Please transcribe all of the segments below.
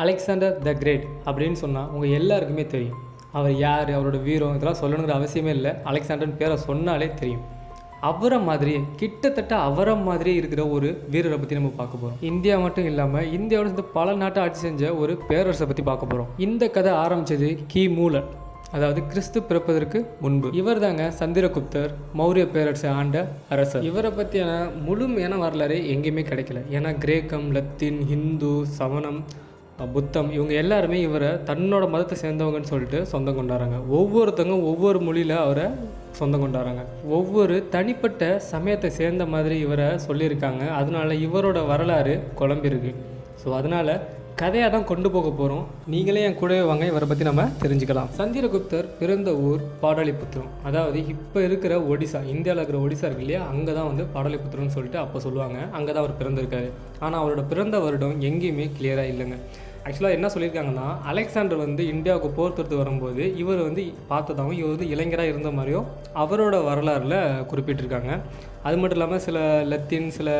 Alexander the great அப்படின்னு சொன்னால் உங்கள் எல்லாருக்குமே தெரியும். அவர் யார் அவரோட வீரம் இதெல்லாம் சொல்லணுங்கிற அவசியமே இல்லை. அலெக்சாண்டர்னு பேரை சொன்னாலே தெரியும். அவரை மாதிரியே கிட்டத்தட்ட அவரை மாதிரியே இருக்கிற ஒரு வீரரை பற்றி நம்ம பார்க்க போகிறோம் இந்தியா மட்டும் இல்லாமல் இந்தியாவோட சேர்ந்து பல நாட்டை ஆட்சி செஞ்ச ஒரு பேரரசை பற்றி பார்க்க போகிறோம் இந்த கதை ஆரம்பித்தது கி. மூலன் அதாவது கிறிஸ்து பிறப்பதற்கு முன்பு. இவர் தாங்க சந்திரகுப்தர் மௌரிய பேரரசை ஆண்ட அரசர். இவரை பற்றியான முழுமையான வரலாறு எங்கேயுமே கிடைக்கல. ஏன்னா கிரேக்கம் லத்தீன் ஹிந்து சவணம் புத்தம். இவங்க எல்லாருமே இவரை தன்னோட மதத்தை சேர்ந்தவங்கன்னு சொல்லிட்டு சொந்தம் கொண்டாடுறாங்க. ஒவ்வொருத்தவங்க ஒவ்வொரு மொழியில் அவரை சொந்தம் கொண்டாடுறாங்க. ஒவ்வொரு தனிப்பட்ட சமயத்தை சேர்ந்த மாதிரி இவரை சொல்லியிருக்காங்க. அதனால இவரோட வரலாறு குழம்பிருக்கு ஸோ அதனால் கதையாக தான் கொண்டு போக போகிறோம் நீங்களே என் கூடவே வாங்க. இவரை பற்றி நம்ம தெரிஞ்சுக்கலாம். சந்திரகுப்தர் பிறந்த ஊர் பாடலிபுத்திரம். அதாவது இப்போ இருக்கிற ஒடிசா இந்தியாவில் இருக்கிற ஒடிசா இருக்கு இல்லையா? அங்கே தான் வந்து பாடலிபுத்திரம்னு சொல்லிட்டு அப்போ சொல்லுவாங்க. அங்கே தான் அவர் பிறந்திருக்காரு. ஆனால் அவரோட பிறந்த வருடம் எங்கேயுமே கிளியராக இல்லைங்க. ஆக்சுவலாக என்ன சொல்லியிருக்காங்கன்னா அலெக்சாண்டர் வந்து இந்தியாவுக்கு போர் தொடுத்து வரும்போது இவர் வந்து பார்த்ததாகவும் இவர் வந்து இளைஞராக இருந்த மாதிரியும் அவரோட வரலாறில் குறிப்பிட்டிருக்காங்க. அது மட்டும் இல்லாமல் சில லத்தீன் சில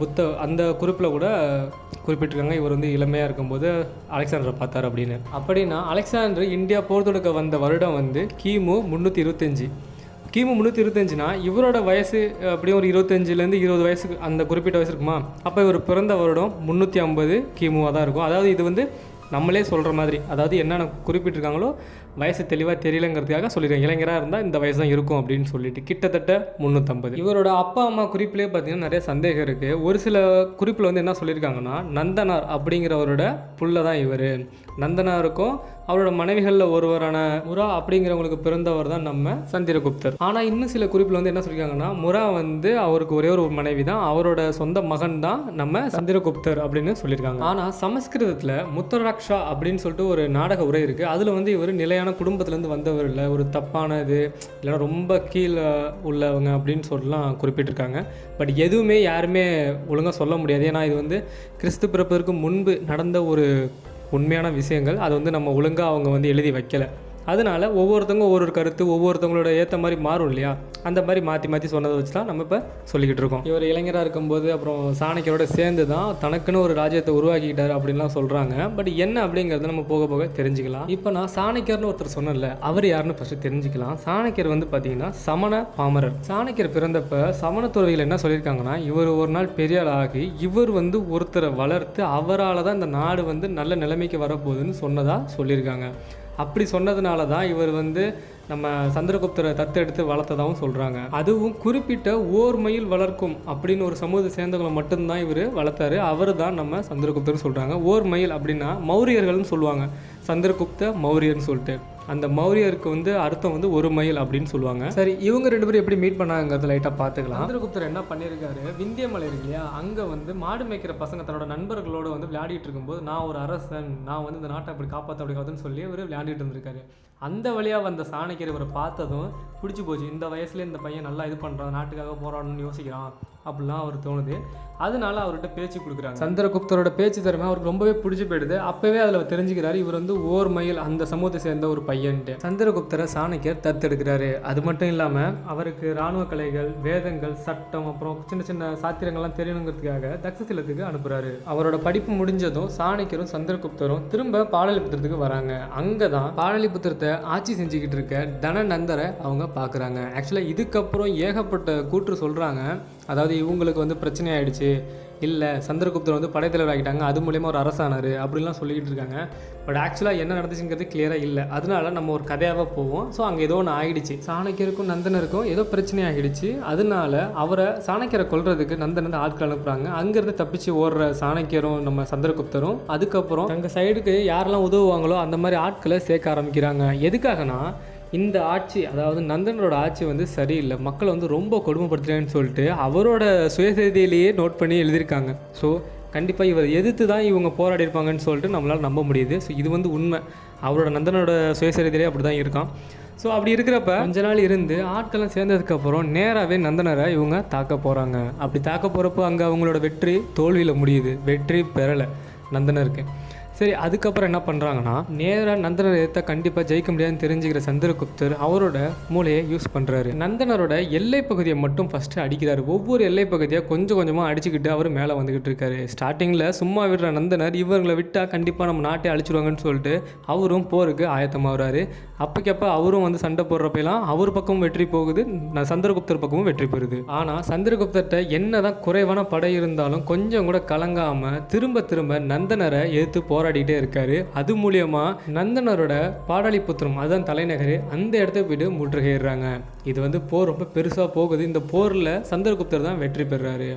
புத்த அந்த குறிப்பில் கூட குறிப்பிட்டிருக்காங்க இவர் வந்து இளமையாக இருக்கும்போது அலெக்சாண்டரை பார்த்தார் அப்படின்னு. அப்படின்னா அலெக்சாண்டர் இந்தியா போர் தொடுக்க வந்த வருடம் வந்து கிமு முந்நூற்றி இருபத்தஞ்சி. கிமு முந்நூற்றி இருபத்தஞ்சுனா இவரோட வயசு அப்படியே ஒரு இருபத்தஞ்சிலேருந்து இருபது வயசுக்கு அந்த குறிப்பிட்ட வயசு இருக்குமா? அப்போ இவர் பிறந்த வருடம் முந்நூற்றி ஐம்பது கிமுவாக தான் இருக்கும். அதாவது இது வந்து நம்மளே சொல்கிற மாதிரி. அதாவது என்னென்ன குறிப்பிட்டிருக்காங்களோ வயசு தெளிவாக தெரியலங்கிறதுக்காக சொல்லியிருக்காங்க. இளைஞராக இருந்தால் இந்த வயசு தான் இருக்கும் அப்படின்னு சொல்லிட்டு கிட்டத்தட்ட முந்நூற்றம்பது இவரோட அப்பா அம்மா குறிப்பிலே பார்த்தீங்கன்னா நிறைய சந்தேகம் இருக்குது ஒரு சில குறிப்பில் வந்து என்ன சொல்லியிருக்காங்கன்னா நந்தனார் அப்படிங்கிறவரோட புள்ள தான் இவர். நந்தனாருக்கும் அவரோட மனைவிகளில் ஒருவரான முரா அப்படிங்கிறவங்களுக்கு பிறந்தவர் தான் நம்ம சந்திரகுப்தர். ஆனால் இன்னும் சில குறிப்பில் வந்து என்ன சொல்லியிருக்காங்கன்னா முரா வந்து அவருக்கு ஒரே ஒரு மனைவி தான் அவரோட சொந்த மகன் தான் நம்ம சந்திரகுப்தர் அப்படின்னு சொல்லியிருக்காங்க ஆனால் சமஸ்கிருதத்தில் முத்தராக்ஷா அப்படின்னு சொல்லிட்டு ஒரு நாடக உரை இருக்குது அதில் வந்து இவர் நிலையான குடும்பத்துலேருந்து வந்தவர் இல்லை. ஒரு தப்பானது இல்லைன்னா ரொம்ப கீழே உள்ளவங்க அப்படின்னு சொல்லலாம் குறிப்பிட்டிருக்காங்க. பட் எதுவுமே யாருமே ஒழுங்காக சொல்ல முடியாது. ஏன்னா இது வந்து கிறிஸ்து பிறப்பதற்கு முன்பு நடந்த ஒரு உண்மையான விஷயங்கள் அதை வந்து நம்ம ஒழுங்காக அவங்க வந்து எழுதி வைக்கலை. அதனால ஒவ்வொருத்தவங்க ஒவ்வொரு ஒரு கருத்து ஒவ்வொருத்தவங்களோட ஏற்ற மாதிரி மாறும் இல்லையா? அந்த மாதிரி மாற்றி மாற்றி சொன்னதை வச்சு தான் நம்ம இப்போ சொல்லிக்கிட்டு இருக்கோம். இவர் இளைஞராக இருக்கும்போது அப்புறம் சாணக்கியரோட சேர்ந்து தான் தனக்குன்னு ஒரு ராஜ்யத்தை உருவாக்கிக்கிட்டார் அப்படின்லாம் சொல்கிறாங்க பட் என்ன அப்படிங்கிறத நம்ம போக போக தெரிஞ்சுக்கலாம். இப்போ நான் சாணக்கியர்னு ஒருத்தர் சொன்னேன்ல அவர் யாருன்னு ஃபஸ்ட்டு தெரிஞ்சுக்கலாம். சாணக்கியர் வந்து பார்த்தீங்கன்னா சமண பாமரர். சாணக்கியர் பிறந்தப்ப சமண துறவிகள் என்ன சொல்லியிருக்காங்கன்னா இவர் ஒரு நாள் பெரிய ஆகி இவர் வந்து ஒருத்தரை வளர்த்து அவரால் தான் இந்த நாடு வந்து நல்ல நிலைமைக்கு வரப்போகுதுன்னு சொன்னதாக சொல்லியிருக்காங்க. அப்படி சொன்னதுனால தான் இவர் வந்து நம்ம சந்திரகுப்தரை தத்தெடுத்து வளர்த்ததாகவும் சொல்கிறாங்க அதுவும் குறிப்பிட்ட ஓர் மயில் வளர்க்கும் அப்படின்னு ஒரு சமூக சேர்ந்தவங்களை மட்டும்தான் இவர் வளர்த்தாரு. அவர் தான் நம்ம சந்திரகுப்தர்னு சொல்கிறாங்க ஓர் மயில் அப்படின்னா மௌரியர்கள்னு சொல்லுவாங்க. சந்திரகுப்த மௌரியர்னு சொல்லிட்டு. அந்த மௌரியருக்கு வந்து அர்த்தம் வந்து ஒரு மைல் அப்படின்னு சொல்லுவாங்க. சரி இவங்க ரெண்டு பேரும் எப்படி மீட் பண்ணாங்கிறத லைட்டாக பார்த்துக்கலாம் சந்திரகுப்தர் என்ன பண்ணியிருக்காரு விந்திய மலை இருக்கு இல்லையா? அங்கே வந்து மாடு மேய்க்கிற பசங்க தன்னோட நண்பர்களோட வந்து விளையாடிட்டு இருக்கும்போது நான் ஒரு அரசன் நான் வந்து இந்த நாட்டை அப்படி காப்பாற்ற காத்துன்னு சொல்லி இவர் விளையாடிட்டு இருந்திருக்காரு. அந்த வழியாக வந்த சாணக்கியர் இவரை பார்த்ததும் பிடிச்சி போச்சு. இந்த வயசுல இந்த பையன் நல்லா இது பண்ணுறான் நாட்டுக்காக போராடணும்னு யோசிக்கிறான். அப்படிலாம் அவர் தோணுது. அதனால அவர்கிட்ட பேச்சு கொடுக்குறாங்க. சந்திரகுப்தரோட பேச்சு திறமை அவருக்கு ரொம்பவே பிடிச்சி போயிடுது. அப்பவே அதில் தெரிஞ்சுக்கிறாரு இவர் வந்து ஓர் மயில் அந்த சமூகத்தை சேர்ந்த ஒரு பையன்ட்டு. சந்திரகுப்தரை சாணக்கியர் தத்தெடுக்கிறாரு. அது மட்டும் இல்லாமல் அவருக்கு இராணுவ கலைகள் வேதங்கள் சட்டம் அப்புறம் சின்ன சின்ன சாத்திரங்கள்லாம் தெரியணுங்கிறதுக்காக தக்ஷசிலத்துக்கு அனுப்புகிறாரு அவரோட படிப்பு முடிஞ்சதும் சாணக்கியரும் சந்திரகுப்தரும் திரும்ப பாடலிபுத்திரத்துக்கு வராங்க. அங்கே தான் பாடலிபுத்திரத்தை ஆட்சி செஞ்சுக்கிட்டு இருக்க தனநந்தரை அவங்க பார்க்குறாங்க ஆக்சுவலாக இதுக்கப்புறம் ஏகப்பட்ட கூற்று சொல்கிறாங்க அதாவது இவங்களுக்கு வந்து பிரச்சனை ஆகிடுச்சு இல்லை சந்திரகுப்தர் வந்து படைத்தலைவர் ஆகிட்டாங்க அது மூலயமா ஒரு அரசானார் அப்படிலாம் சொல்லிக்கிட்டு இருக்காங்க. பட் ஆக்சுவலாக என்ன நடந்துச்சுங்கிறது கிளியராக இல்லை. அதனால நம்ம ஒரு கதையாகவே போவோம். ஸோ அங்கே ஏதோ ஒன்று ஆகிடுச்சு சாணக்கியருக்கும் நந்தனருக்கும் ஏதோ பிரச்சனை ஆகிடுச்சு அதனால அவரை சாணக்கியரை கொல்றதுக்கு நந்தன் வந்து ஆட்கள் அனுப்புகிறாங்க அங்கேருந்து தப்பிச்சு ஓடுற சாணக்கியரும் நம்ம சந்திரகுப்தரும் அதுக்கப்புறம் அங்கே சைடுக்கு யாரெல்லாம் உதவுவாங்களோ அந்த மாதிரி ஆட்களை சேர்க்க ஆரம்பிக்கிறாங்க. எதுக்காகனா இந்த ஆட்சி அதாவது நந்தனோட ஆட்சி வந்து சரியில்லை. மக்களை வந்து ரொம்ப கொடுமைப்படுத்துறேன்னு சொல்லிட்டு அவரோட சுயசரிதையிலேயே நோட் பண்ணி எழுதியிருக்காங்க. ஸோ கண்டிப்பாக இவர் எதிர்த்து தான் இவங்க போராடி இருப்பாங்கன்னு சொல்லிட்டு நம்மளால் நம்ப முடியுது. ஸோ இது வந்து உண்மை. அவரோட நந்தனோட சுயசரிதையிலே அப்படி தான் இருக்கான். ஸோ அப்படி இருக்கிறப்ப கொஞ்ச நாள் இருந்து ஆட்கள்லாம் சேர்ந்ததுக்கப்புறம் நேராகவே நந்தனரை இவங்க தாக்க போகிறாங்க அப்படி தாக்க போகிறப்போ அங்கே அவங்களோட வெற்றி தோல்வியில் முடியுது. வெற்றி பெறலை நந்தனருக்கு. சரி அதுக்கப்புறம் என்ன பண்ணுறாங்கன்னா நேராக நந்தனர் எதிர்த்தா கண்டிப்பாக ஜெயிக்க முடியாதுன்னு தெரிஞ்சுக்கிற சந்திரகுப்தர் அவரோட மூளையை யூஸ் பண்ணுறாரு நந்தனரோட எல்லை பகுதியை மட்டும் ஃபஸ்ட்டு அடிக்கிறாரு. ஒவ்வொரு எல்லை பகுதியாக கொஞ்சம் கொஞ்சமாக அடிச்சுக்கிட்டு அவர் மேலே வந்துக்கிட்டு இருக்காரு. ஸ்டார்டிங்கில் சும்மா விடுற நந்தனர் இவங்களை விட்டால் கண்டிப்பாக நம்ம நாட்டை அழிச்சிடுவாங்கன்னு சொல்லிட்டு அவரும் போருக்கு ஆயத்தமாகறாரு. அப்போக்கப்போ அவரும் வந்து சண்டை போடுறப்பெல்லாம் அவர் பக்கமும் வெற்றி போகுது சந்திரகுப்தர் பக்கமும் வெற்றி பெறுது. ஆனால் சந்திரகுப்தர்கிட்ட என்னதான் குறைவான படை இருந்தாலும் கொஞ்சம் கூட கலங்காமல் திரும்ப திரும்ப நந்தனரை எதிர்த்து போராடிட்டே இருக்காரு. அது மூலியமா நந்தனரோட பாடலிபுத்திரம் அதுதான் தலைநகர் அந்த இடத்த போயிட்டு முற்றுகையிடுறாங்க. இது வந்து போர் ரொம்ப பெருசாக போகுது. இந்த போரில் சந்திரகுப்தர் தான் வெற்றி பெறாரு.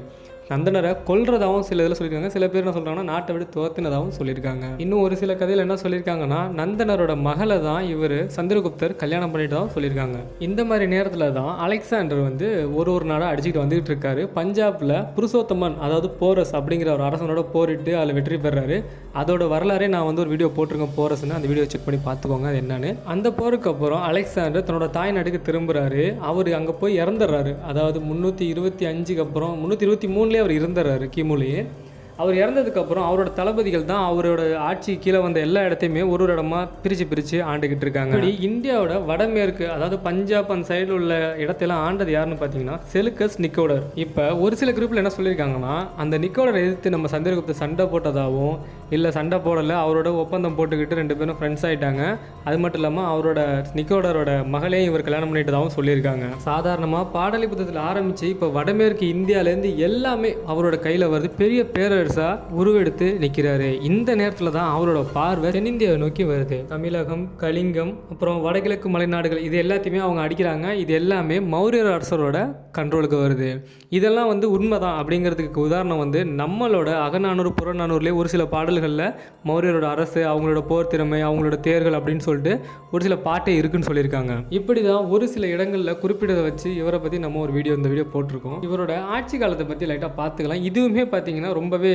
நந்தனரை கொல்றதாகவும் சில இதில் சொல்லியிருக்காங்க. சில பேர் என்ன சொல்கிறாங்கன்னா நாட்டை விட்டு துரத்தினதாகவும் சொல்லியிருக்காங்க. இன்னும் ஒரு சில கதையில் என்ன சொல்லியிருக்காங்கன்னா நந்தனரோட மகளை தான் இவர் சந்திரகுப்தர் கல்யாணம் பண்ணிட்டு சொல்லியிருக்காங்க. இந்த மாதிரி நேரத்தில் தான் அலெக்சாண்டர் வந்து ஒரு ஒரு நாடாக அடிச்சுட்டு வந்துகிட்டு இருக்காரு. பஞ்சாபில் புருஷோத்தமன் அதாவது போரஸ் அப்படிங்கிற ஒரு அரசனோட போரிட்டு அதில் வெற்றி பெறாரு. அதோட வரலாறே நான் வந்து ஒரு வீடியோ போட்டிருக்கேன் போரஸ்னு அந்த வீடியோ செக் பண்ணி பார்த்துக்கோங்க அது என்னன்னு. அந்த போருக்கு அப்புறம் அலெக்சாண்டர் தன்னோட தாய் நாட்டுக்கு திரும்புகிறாரு அவர் அங்கே போய் இறந்துடுறாரு. அதாவது முந்நூற்றி இருபத்தி அஞ்சுக்கு அப்புறம் முந்நூற்றி இருபத்தி மூணுலேயே அவர் இறந்துடுறாரு கிமுலேயே. அவர் இறந்ததுக்கப்புறம் அவரோட தளபதிகள் தான் அவரோட ஆட்சி கீழே வந்த எல்லா இடத்தையுமே ஒரு ஒரு இடமா பிரித்து பிரித்து ஆண்டுகிட்டு இருக்காங்க. இப்படி இந்தியாவோட வடமேற்கு அதாவது பஞ்சாப் அந்த சைடில் உள்ள இடத்தெல்லாம் ஆண்டது யாருன்னு பார்த்தீங்கன்னா செலுக்கஸ் நிக்கோடர். இப்போ ஒரு சில குரூப்பில் என்ன சொல்லியிருக்காங்கன்னா அந்த நிக்கோடரை எதிர்த்து நம்ம சந்திரகுப்த சண்டை போட்டதாகவும் இல்லை சண்டை போடலை அவரோட ஒப்பந்தம் போட்டுக்கிட்டு ரெண்டு பேரும் ஃப்ரெண்ட்ஸ் ஆயிட்டாங்க. அது மட்டும் இல்லாமல் அவரோட நிக்கோடரோட மகளையும் இவர் கல்யாணம் பண்ணிட்டதாகவும் சொல்லியிருக்காங்க. சாதாரணமாக பாடலிபுத்தத்தில் ஆரம்பித்து இப்போ வடமேற்கு இந்தியாவிலேருந்து எல்லாமே அவரோட கையில் வருது. பெரிய பேரரசாக உருவெடுத்து நிற்கிறாரு இந்த நேரத்தில் தான் அவரோட பார்வை தென்னிந்தியாவை நோக்கி வருது. தமிழகம் கலிங்கம் அப்புறம் வடகிழக்கு மலைநாடுகள் இது எல்லாத்தையுமே அவங்க அடிக்கிறாங்க. இது எல்லாமே மௌரியர் அரசரோட கண்ட்ரோலுக்கு வருது. இதெல்லாம் வந்து உண்மைதான் அப்படிங்கிறதுக்கு உதாரணம் வந்து நம்மளோட அகநானூறு புறநானூர்லேயே ஒரு சில பாடல்களில் மௌரியரோட அரசு அவங்களோட போர் திறமை அவங்களோட தேர்கள் அப்படின்னு சொல்லிட்டு ஒரு சில பாட்டே இருக்குன்னு சொல்லியிருக்காங்க. இப்படி தான் ஒரு சில இடங்களில் குறிப்பிட்டதை வச்சு இவரை பற்றி நம்ம ஒரு வீடியோ இந்த வீடியோ போட்டிருக்கோம். இவரோட ஆட்சி காலத்தை பற்றி லைட்டாக பார்த்துக்கலாம். இதுவுமே பார்த்தீங்கன்னா ரொம்பவே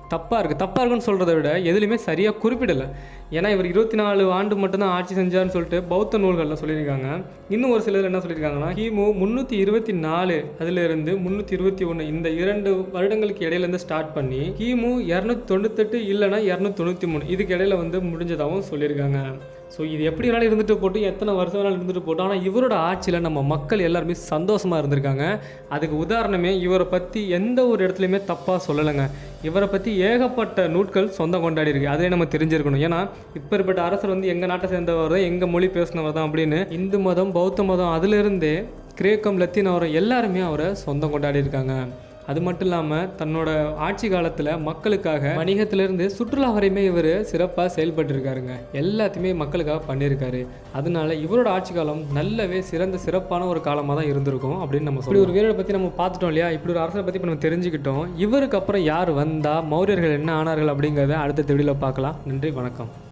தப்பாக இருக்குது தப்பாக இருக்குன்னு சொல்கிறத விட எதுலையுமே சரியாக குறிப்பிடலை. ஏன்னா இவர் இருபத்தி நாலு ஆண்டு மட்டும்தான் ஆட்சி செஞ்சார்னு சொல்லிட்டு பௌத்த நூல்களில் சொல்லியிருக்காங்க. இன்னும் ஒரு சிலர் என்ன சொல்லியிருக்காங்கன்னா கிமு முந்நூற்றி இருபத்தி நாலு அதிலிருந்து முந்நூற்றி இருபத்தி ஒன்று இந்த இரண்டு வருடங்களுக்கு இடையிலேருந்து ஸ்டார்ட் பண்ணி கிமு இரநூத்தி தொண்ணூத்தெட்டு இல்லைன்னா இரநூத்தி தொண்ணூற்றி மூணு இதுக்கு இடையில வந்து முடிஞ்சதாகவும் சொல்லியிருக்காங்க. ஸோ இது எப்படி வேணாலும் இருந்துட்டு போட்டு எத்தனை வருஷம் வேணாலும் இருந்துட்டு போட்டோம் ஆனால் இவரோட ஆட்சியில் நம்ம மக்கள் எல்லாருமே சந்தோஷமாக இருந்திருக்காங்க. அதுக்கு உதாரணமே இவரை பற்றி எந்த ஒரு இடத்துலையுமே தப்பாக சொல்லலைங்க. இவரை பற்றி ஏகப்பட்ட நூட்கள் சொந்தம் கொண்டாடி இருக்கு. அதே நம்ம தெரிஞ்சிருக்கணும். ஏன்னா இப்பேற்பட்ட அரசர் வந்து எங்கள் நாட்டை சேர்ந்தவர் தான் எங்கள் மொழி பேசினவர் தான் அப்படின்னு இந்து மதம் பௌத்த மதம் அதிலிருந்தே கிரேக்கம் லத்தீன் அவரை எல்லாருமே அவரை சொந்தம் கொண்டாடி இருக்காங்க. அது மட்டும் இல்லாமல் தன்னோட ஆட்சி காலத்தில் மக்களுக்காக வணிகத்திலிருந்து சுற்றுலா வரையுமே இவர் சிறப்பாக செயல்பட்டு இருக்காருங்க எல்லாத்தையுமே மக்களுக்காக பண்ணியிருக்காரு அதனால இவரோட ஆட்சி காலம் நல்லவே சிறந்த சிறப்பான ஒரு காலமாக தான் இருந்திருக்கும் அப்படின்னு நம்ம சொல்லி ஒரு வீரரை பற்றி நம்ம பார்த்துட்டோம் இல்லையா? இப்படி ஒரு அரசரை பற்றி இப்போ நம்ம தெரிஞ்சுக்கிட்டோம். இவருக்கு அப்புறம் யார் வந்தால் மௌரியர்கள் என்ன ஆனார்கள் அப்படிங்கிறத அடுத்த தெளிவில் பார்க்கலாம். நன்றி வணக்கம்.